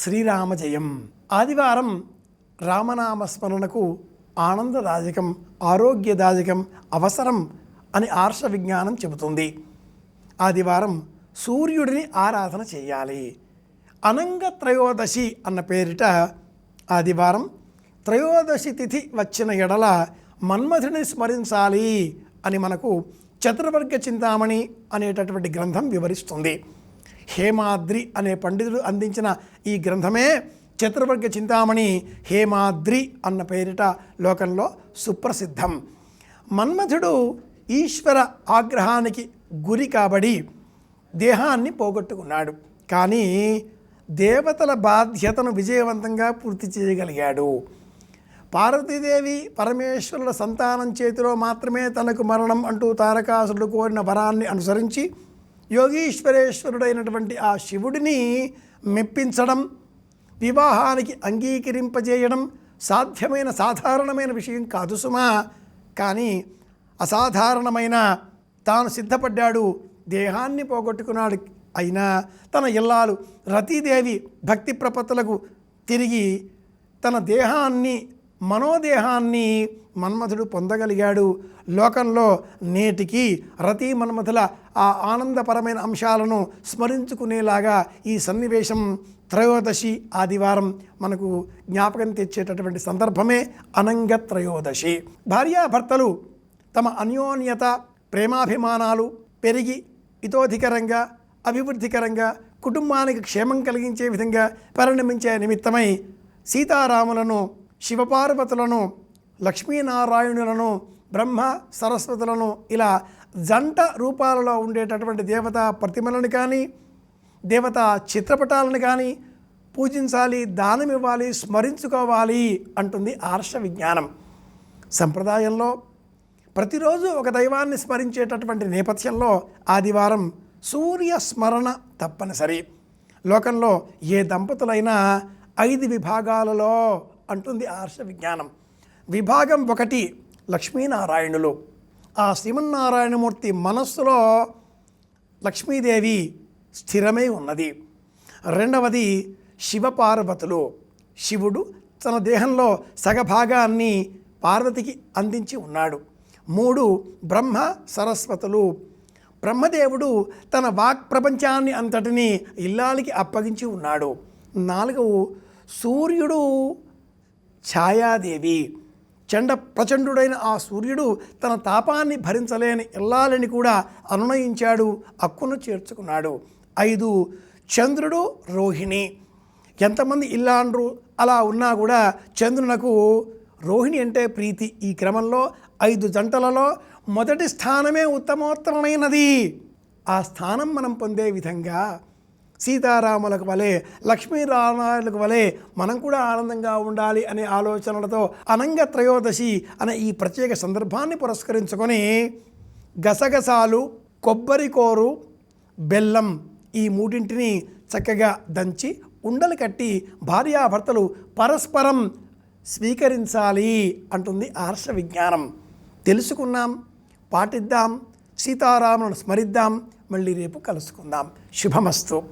శ్రీరామ జయం ఆదివారం రామనామ స్మరణకు ఆనందదాయకం ఆరోగ్యదాయకం అవసరం అని ఆర్ష విజ్ఞానం చెబుతుంది. ఆదివారం సూర్యుడిని ఆరాధన చేయాలి. అనంగ త్రయోదశి అన్న పేరిట ఆదివారం త్రయోదశి తిథి వచ్చిన ఎడల మన్మధుని స్మరించాలి అని మనకు చతుర్వర్గ చింతామణి అనేటటువంటి గ్రంథం వివరిస్తుంది. హేమాద్రి అనే పండితుడు అందించిన ఈ గ్రంథమే చతుర్వర్గ చింతామణి హేమాద్రి అన్న పేరిట లోకంలో సుప్రసిద్ధం. మన్మథుడు ఈశ్వర ఆగ్రహానికి గురి కాబడి దేహాన్ని పోగొట్టుకున్నాడు. కానీ దేవతల బాధ్యతను విజయవంతంగా పూర్తి చేయగలిగాడు. పార్వతీదేవి పరమేశ్వరుల సంతానం చేతిలో మాత్రమే తనకు మరణం అంటూ తారకాసురుడు కోరిన వరాన్ని అనుసరించి యోగీశ్వరేశ్వరుడైనటువంటి ఆ శివుడిని మెప్పించడం వివాహానికి అంగీకరింపజేయడం సాధ్యమైన సాధారణమైన విషయం కాదు సుమా. కానీ అసాధారణమైన తాను సిద్ధపడ్డాడు దేహాన్ని పోగొట్టుకున్నాడు అయినా తన ఇల్లాలు రతీదేవి భక్తి ప్రపత్తులకు తిరిగి తన దేహాన్ని మనోదేహాన్ని మన్మథుడు పొందగలిగాడు. లోకంలో నేటికి రతి మన్మథుల ఆ ఆనందపరమైన అంశాలను స్మరించుకునేలాగా ఈ సన్నివేశం త్రయోదశి ఆదివారం మనకు జ్ఞాపకం తెచ్చేటటువంటి సందర్భమే అనంగ త్రయోదశి. భార్యాభర్తలు తమ అన్యోన్యత ప్రేమాభిమానాలు పెరిగి ఇతోధికరంగా అభివృద్ధికరంగా కుటుంబానికి క్షేమం కలిగించే విధంగా పరిణమించే నిమిత్తమై సీతారాములను శివపార్వతులను లక్ష్మీనారాయణులను బ్రహ్మ సరస్వతులను ఇలా జంట రూపాలలో ఉండేటటువంటి దేవతా ప్రతిమలను కానీ దేవతా చిత్రపటాలను కానీ పూజించాలి దానం ఇవ్వాలి స్మరించుకోవాలి అంటుంది ఆర్ష విజ్ఞానం. సంప్రదాయంలో ప్రతిరోజు ఒక దైవాన్ని స్మరించేటటువంటి నేపథ్యంలో ఆదివారం సూర్య స్మరణ తప్పనిసరి. లోకంలో ఏ దంపతులైనా ఐదు విభాగాలలో అంటుంది ఆర్ష విజ్ఞానం. విభాగం ఒకటి లక్ష్మీనారాయణులు. ఆ శ్రీమన్నారాయణమూర్తి మనస్సులో లక్ష్మీదేవి స్థిరమై ఉన్నది. రెండవది శివపార్వతులు. శివుడు తన దేహంలో సగభాగాన్ని పార్వతికి అందించి ఉన్నాడు. మూడు బ్రహ్మ సరస్వతులు. బ్రహ్మదేవుడు తన వాక్ ప్రపంచాన్ని అంతటిని ఇల్లాలికి అప్పగించి ఉన్నాడు. నాలుగు సూర్యుడు ఛాయాదేవి. చండ ప్రచండుడైన ఆ సూర్యుడు తన తాపాన్ని భరించలేని ఇల్లాలని కూడా అనునయించాడు అక్కును చేర్చుకున్నాడు. ఐదు చంద్రుడు రోహిణి. ఎంతమంది ఇల్లాండ్రు అలా ఉన్నా కూడా చంద్రునకు రోహిణి అంటే ప్రీతి. ఈ క్రమంలో ఐదు జంటలలో మొదటి స్థానమే ఉత్తమోత్తరమైనది. ఆ స్థానం మనం పొందే విధంగా సీతారాములకు వలె లక్ష్మీనారాయణులకు వలె మనం కూడా ఆనందంగా ఉండాలి అనే ఆలోచనలతో అనంగ త్రయోదశి అనే ఈ ప్రత్యేక సందర్భాన్ని పురస్కరించుకొని గసగసాలు కొబ్బరి కోరు బెల్లం ఈ మూడింటిని చక్కగా దంచి ఉండలు కట్టి భార్యాభర్తలు పరస్పరం స్వీకరించాలి అంటుంది ఆర్ష విజ్ఞానం. తెలుసుకున్నాం పాటిద్దాం సీతారాములను స్మరిద్దాం మళ్ళీ రేపు కలుసుకుందాం. శుభమస్తు.